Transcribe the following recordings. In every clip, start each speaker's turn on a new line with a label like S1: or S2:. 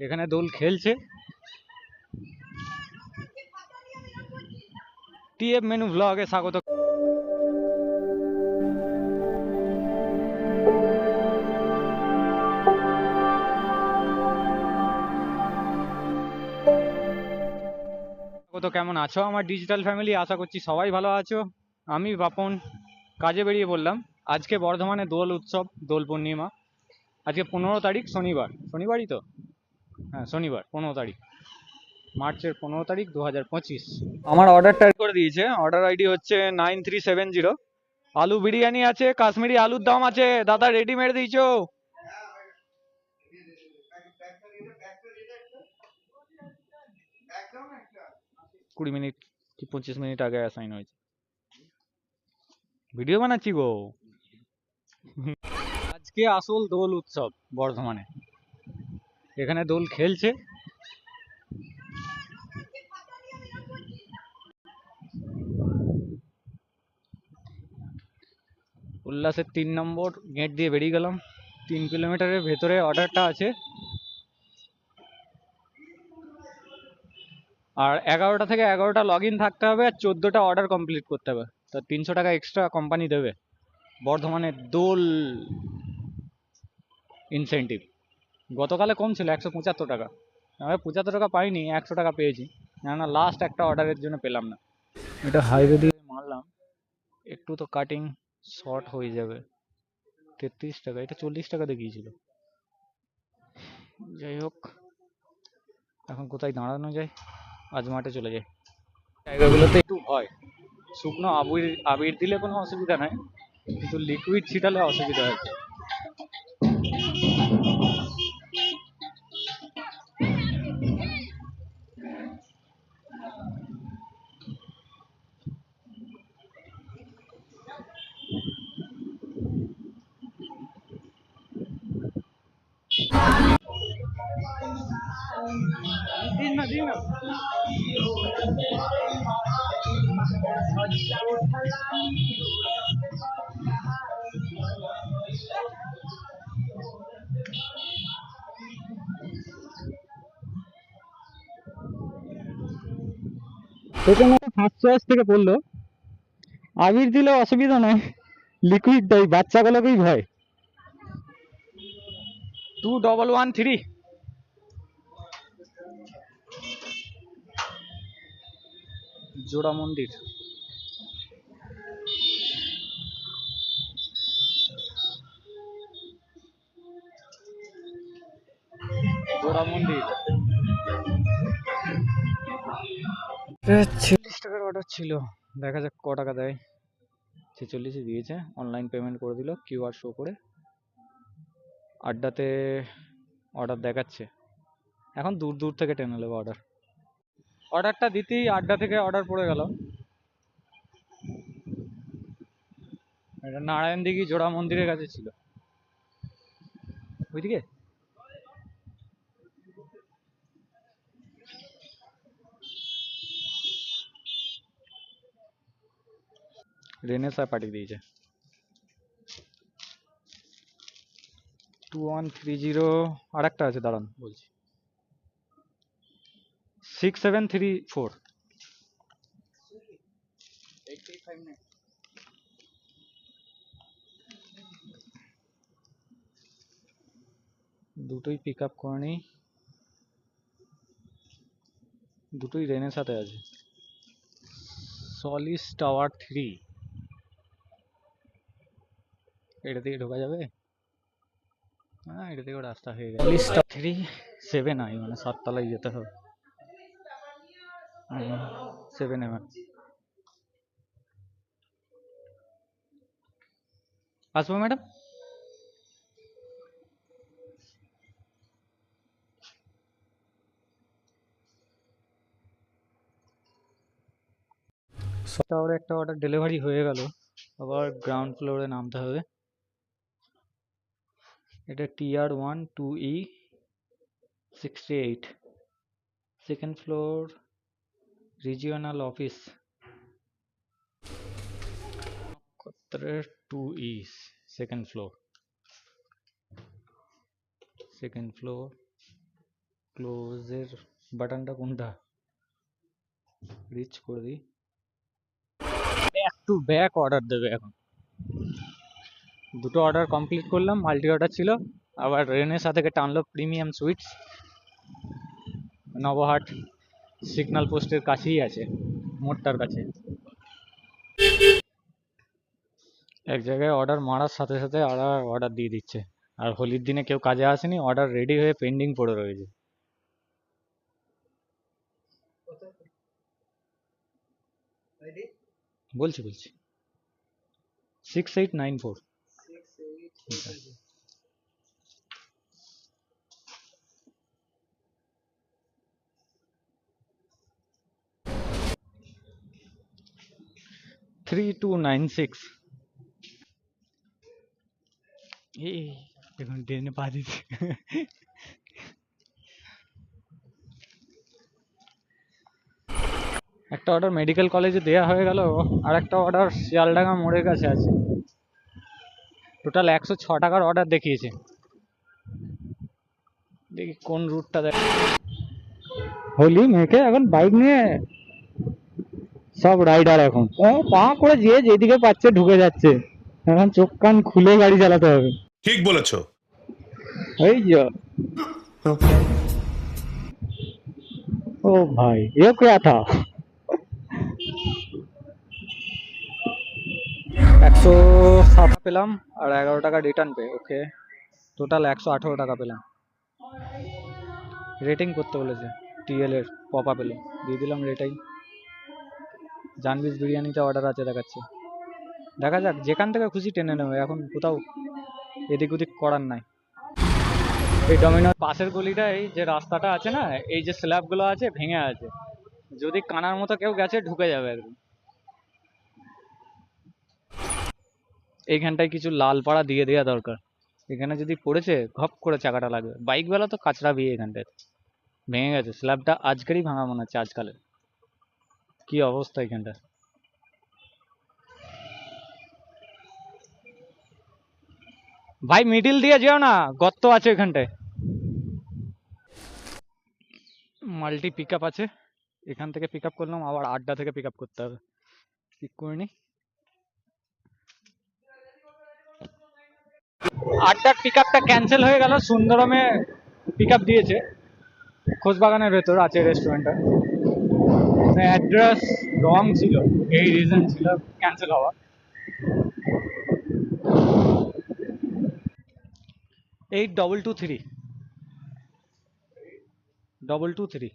S1: এখানে দোল খেলছে। TF menu ব্লগে স্বাগত। তো কেমন আছো আমার ডিজিটাল ফ্যামিলি আশা করছি সবাই ভালো আছো। আমি বাপন, কাজে বেরিয়ে বললাম আজকে বর্ধমানে দোল উৎসব, দোল পূর্ণিমা। আজকে পনেরো তারিখ শনিবার। শনিবারই তো? হ্যাঁ শনিবার পনেরো তারিখ। মার্চের পনেরো তারিখ দু হাজার পঁচিশ। আমার অর্ডারটা করে দিয়েছে। অর্ডার আইডি হচ্ছে নাইন থ্রি সেভেন জিরো আলু বিরিয়ানি আছে কাশ্মীরি আলুর দাম আছে। দাদা রেডিমেড মেরে দিয়েছ? কুড়ি মিনিট কি পঁচিশ মিনিট আগে অ্যাসাইন হয়েছে। ভিডিও বানাচ্ছি গো। আজকে আসল দোল উৎসব বর্ধমানে। এখানে দোল খেলছে। উল্লাসের তিন নম্বর গেট দিয়ে বেরিয়ে গেলাম। তিন কিলোমিটারের ভেতরে অর্ডারটা আছে। আর এগারোটা থেকে এগারোটা লগ থাকতে হবে আর চোদ্দোটা অর্ডার কমপ্লিট করতে হবে। তো তিনশো টাকা এক্সট্রা কোম্পানি দেবে। বর্ধমানের দোল ইনসেন্টিভ গতকালে কম ছিল একশো পঁচাত্তর টাকা। আমি পঁচাত্তর টাকা পাইনি একশো টাকা পেয়েছি। কেননা লাস্ট একটা অর্ডারের জন্য পেলাম না। এটা হাইওয়ে দিয়ে মারলাম। একটু তো কাটিং শর্ট হয়ে যাবে। তেত্রিশ টাকা এটা চল্লিশ টাকা দেখিয়েছিল। যাই হোক এখন কোথায় দাঁড়ানো যায়? আজ মাঠে চলে যাই। জায়গাগুলোতে একটু ভয়। শুকনো আবির আবির দিলে কোনো অসুবিধা নাই। কিন্তু লিকুইড ছিটালে অসুবিধা হচ্ছে দিন ফার্স্ট চয়েস থেকে পড়ল আবির দিলে অসুবিধা নাই লিকুইড দেয়, বাচ্চাগুলোকেই ভয়। টু ডবল ওয়ান থ্রি জোড়া মন্দির জোড়া মন্দির ছেচল্লিশ টাকার অর্ডার ছিল। দেখা যাক ক টাকা দেয়। ছেচল্লিশে দিয়েছে। অনলাইন পেমেন্ট করে দিল কিউআর শো করে। আড্ডাতে অর্ডার দেখাচ্ছে। এখন দূর দূর থেকে টেনে নেব অর্ডার অর্ডারটা দিতেই আড্ডা থেকে অর্ডার পড়ে গেল। এটা নারায়ণ দিঘি জোড়া মন্দিরের কাছে ছিল। ওইদিকে? রেনেসা পাঠিয়ে দিয়েছে। টু ওয়ান থ্রি জিরো আর একটা আছে, দাঁড়ান বলছি। সিক্স সেভেন থ্রি ফোর দুটোই পিক আপ করে নিই দুটোই রেনের সাথে আছে। সলিস টাওয়ার থ্রি এটা থেকে ঢোকা যাবে? হ্যাঁ এটা থেকে রাস্তা হয়ে গেছে। থ্রি সেভেন আই মানে সাততলায় যেতে হবে। সেভেন এম আসব ম্যাডাম? টাওয়ারে একটা অর্ডার ডেলিভারি হয়ে গেল। আবার গ্রাউন্ড ফ্লোরে নামতে হবে। এটা TR one two E sixty eight second floor regional office two E second floor second floor ক্লোজের বাটনটা কোনটা? রিচ করে দিই। ব্যাক টু ব্যাক অর্ডার দেবে এখন। দুটো অর্ডার কমপ্লিট করলাম মাল্টি অর্ডার ছিল। আবার রেনেসা থেকে টানলো প্রিমিয়াম সুইটস নবহাট সিগন্যাল পোস্টের কাছেই আছে মোড়টার কাছে। এক জায়গায় অর্ডার মারার সাথে সাথে আর অর্ডার দিয়ে দিচ্ছে। আর হোলির দিনে কেউ কাজে আসেনি অর্ডার রেডি হয়ে পেন্ডিং পড়ে রয়েছে। বলছি বলছি। Six eight nine four three two nine six এই এখন ট্রেনে পা দিচ্ছে একটা অর্ডার মেডিকেল কলেজে দেওয়া হয়ে গেল আর একটা অর্ডার শিয়ালডাঙ্গা মোড়ের কাছে আছে টোটাল একশো ছ টাকার অর্ডার দেখিয়েছে দেখি কোন রুটটা দেখ হোলি মেখে এখন বাইক নিয়ে সব রাইডার এখন ও, পা করে যে যেদিকে পাচ্ছে ঢুকে যাচ্ছে এখন চোখ কান খুলে গাড়ি চালাতে হবে
S2: ঠিক বলেছো
S1: এই যে ओ भाई ये क्या था একশো সাত পেলাম আর এগারো টাকা রিটার্ন পে ওকে টোটাল একশো আঠেরো টাকা পেলাম রেটিং করতে বলেছে টিএল এর পপা পেলো দিয়ে দিলাম রেটাই জানবিজ বিরিয়ানিতে অর্ডার আছে, দেখাচ্ছে। দেখা যাক, যেখান থেকে খুশি টেনে নেবে, এখন কোথাও এদিক ওদিক করার নাই। এই ডমিনোর পাশের গলিটা, এই যে রাস্তাটা আছে না, এই যে স্ল্যাবগুলো আছে, ভেঙে আছে। যদি কানার মতো কেউ গেছে, ঢুকে যাবে একদম। এইখানটায় কিছু লাল পাড়া দিয়ে দেওয়া দরকার। এখানে যদি পড়েছে, ঘপ করে চাকাটা লাগবে। বাইক বেলা তো কাঁচড়া বিয়ে এখানটায়। ভেঙে গেছে, স্ল্যাবটা আজকেরই ভাঙা মনে হচ্ছে আজকালে কি অবস্থা এখানটা? ভাই মিডিল দিয়ে যেও না, গর্ত আছে এখানটায় মাল্টি পিক আছে। এখান থেকে পিক করলাম, আবার আড্ডা থেকে পিক করতে হবে। পিক করে নি। আড্ডার পিক ক্যান্সেল হয়ে গেল, সুন্দরমে পিক দিয়েছে। খোঁজবাগানের ভেতর আছে রেস্টুরেন্টটা অ্যাড্রেস রং ছিল, এই রিজন ছিল ক্যান্সেল হওয়া। Eight double two three double two three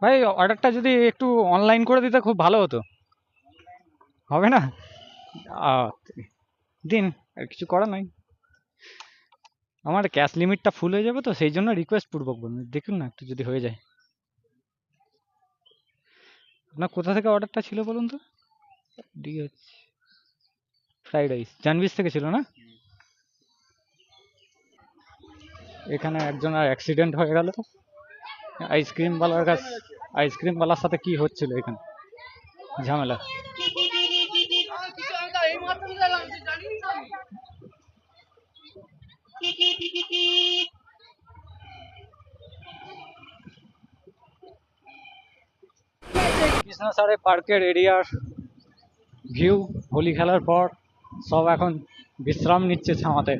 S1: ভাই অর্ডারটা যদি একটু অনলাইন করে দিতে খুব ভালো হতো। হবে না? দিন, আর কিছু করার নাই। আমার ক্যাশ লিমিটটা ফুল হয়ে যাবে তো, সেই জন্য রিকোয়েস্ট পূর্বক বলুন। দেখুন না, একটু যদি হয়ে যায়। আপনার কোথা থেকে অর্ডারটা ছিল বলুন তো? ফ্রাইড রাইস জানবিস থেকে ছিল না? এখানে একজনের অ্যাক্সিডেন্ট হয়ে গেল আইসক্রিম বালার কাছ আইসক্রিম বালার সাথে কি হচ্ছিল এখানে? ঝামেলা। কৃষ্ণসারে পার্কের এরিয়ার ভিউ হোলি খেলার পর সব এখন বিশ্রাম নিচ্ছে ছামাতে।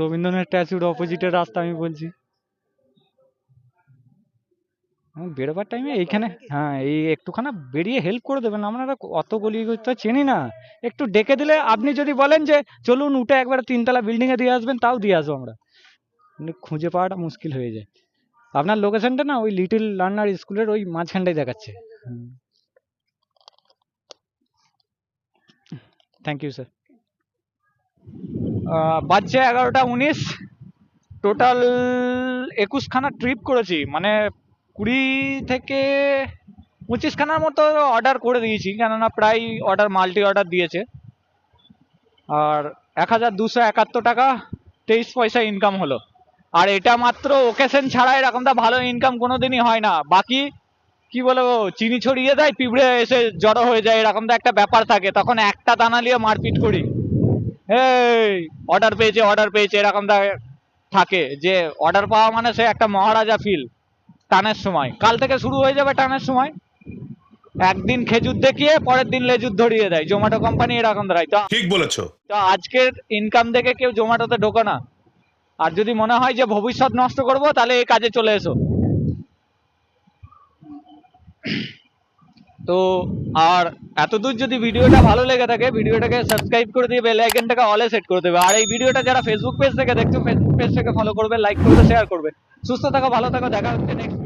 S1: রবীন্দ্রনাথ স্ট্যাচুর অপোজিটের রাস্তা আমি বলছি। বেরোবার টাইমে এইখানে হ্যাঁ এই একটুখানা বেরিয়ে হেল্প করে দেবেন। আমরা অত গলি তো চিনি না। একটু ডেকে দিলে আপনি যদি বলেন যে চলুন উঠে একবার তিনতলা বিল্ডিং এ দিয়ে আসবেন তাও দিয়ে আসব আমরা। কিন্তু খুঁজে পাওয়াটা মুশকিল হয়ে যায়। আপনার লোকেশনটা না ওই লিটল লার্নার স্কুলের ওই মাঝখানটাই দেখাচ্ছে। থ্যাংক ইউ স্যার বাজছে এগারোটা উনিশ। টোটাল একুশখানা ট্রিপ করেছি। মানে কুড়ি থেকে পঁচিশখানার মতো অর্ডার করে দিয়েছি, কেননা প্রায় অর্ডার মাল্টি অর্ডার দিয়েছে। আর এক হাজার দুশো একাত্তর টাকা তেইশ পয়সা ইনকাম হলো। আর এটা মাত্র ওকেশন ছাড়া এরকমটা ভালো ইনকাম কোনো দিনই হয় না। বাকি, কি বলব, চিনি ছড়িয়ে দেয়, পিঁপড়ে এসে জড়ো হয়ে যায়, এরকম তো একটা ব্যাপার থাকে। তখন একটা দানা নিয়ে মারপিট করি। এই অর্ডার পেয়েছে অর্ডার পেয়েছে এরকমটা থাকে। যে অর্ডার পাওয়া মানে সে একটা মহারাজা ফিল টানের সময়। কাল থেকে শুরু হয়ে যাবে টানের সময়। একদিন খেজুর দেখিয়ে পরের দিন লেজুর ধরিয়ে দেয়। জোম্যাটো কোম্পানি এরকম ধরাই তো
S2: ঠিক বলেছ।
S1: তো আজকের ইনকাম দেখে কেউ জোম্যাটোতে ঢোকো না। আর যদি মনে হয় যে ভবিষ্যৎ নষ্ট করব তাহলে এই কাজে চলে এসো। তো আর এতদূর যদি ভিডিওটা ভালো লেগে থাকে, ভিডিওটাকে সাবস্ক্রাইব করে দিয়ে বেল আইকনটাকে অলে সেট করে দেবে। আর এই ভিডিওটা যারা ফেসবুক পেজ থেকে দেখছ ফেসবুক পেজ থেকে ফলো করবে লাইক করবে শেয়ার করবে। সুস্থ থাকো, ভালো থাকো, দেখা হচ্ছে নেক্সট